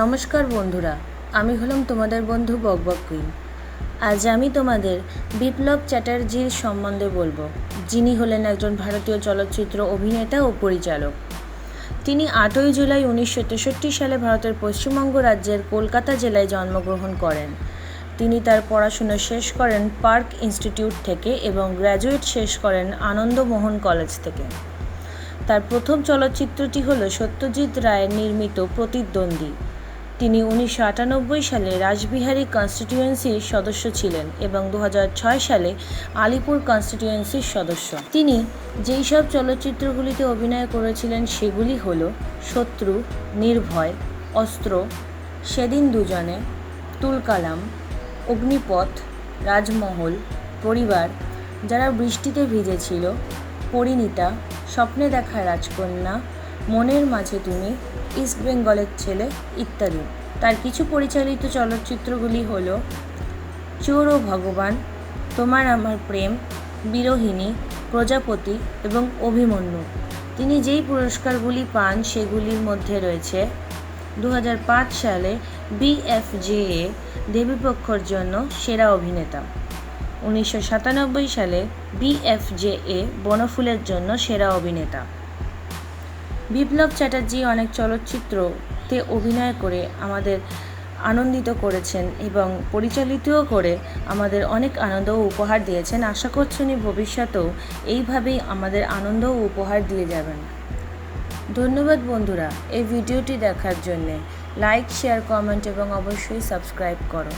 নমস্কার বন্ধুরা, আমি হলাম তোমাদের বন্ধু বকবক কুইন। আজ আমি তোমাদের বিপ্লব চ্যাটার্জির সম্বন্ধে বলব। যিনি হলেন একজন ভারতীয় চলচ্চিত্র অভিনেতা ও পরিচালক। তিনি আটই জুলাই উনিশশো তেষট্টি সালে ভারতের পশ্চিমবঙ্গ রাজ্যের কলকাতা জেলায় জন্মগ্রহণ করেন। তিনি তার পড়াশুনো শেষ করেন পার্ক ইনস্টিটিউট থেকে এবং গ্র্যাজুয়েট শেষ করেন আনন্দমোহন কলেজ থেকে। তার প্রথম চলচ্চিত্রটি হল সত্যজিৎ রায়ের নির্মিত প্রতিদ্বন্দ্বী। তিনি উনিশশো আটানব্বই সালে রাসবিহারী কনস্টিটিউয়েন্সির সদস্য ছিলেন এবং দু হাজার ছয় সালে আলিপুর কনস্টিটিউয়েন্সির সদস্য। তিনি যেই সব চলচ্চিত্রগুলিতে অভিনয় করেছিলেন, সেগুলি হল শত্রু, নির্ভয়, অস্ত্র, সেদিন দুজনে, তুলকালাম, অগ্নিপথ, রাজমহল, পরিবার, যারা বৃষ্টিতে ভিজেছিল, পরিণীতা, স্বপ্নে দেখা রাজকন্যা মনের মাঝে তুমি ইস্ট বেঙ্গলের ছেলে, ইত্যাদি। তার কিছু পরিচালিত চলচ্চিত্রগুলি হল, চোর ও ভগবান, তোমার আমার প্রেম, বিরোহিণী, প্রজাপতি এবং অভিমন্যু। তিনি যেই পুরস্কারগুলি পান সেগুলির মধ্যে রয়েছে দু হাজার পাঁচ সালে বিএফজেএ দেবীপক্ষর জন্য সেরা অভিনেতা। উনিশশো সাতানব্বই সালে বিএফজেএ বনফুলের জন্য সেরা অভিনেতা। বিপ্লব চ্যাটার্জি অনেক চলচ্চিত্রতে অভিনয় করে আমাদের আনন্দিত করেছেন এবং পরিচালিতও করে আমাদের অনেক আনন্দ ও উপহার দিয়েছেন। আশা করছি উনি ভবিষ্যতেও এইভাবেই আমাদের আনন্দ ও উপহার দিয়ে যাবেন। ধন্যবাদ বন্ধুরা এই ভিডিওটি দেখার জন্যে। লাইক, শেয়ার, কমেন্ট এবং অবশ্যই সাবস্ক্রাইব করো।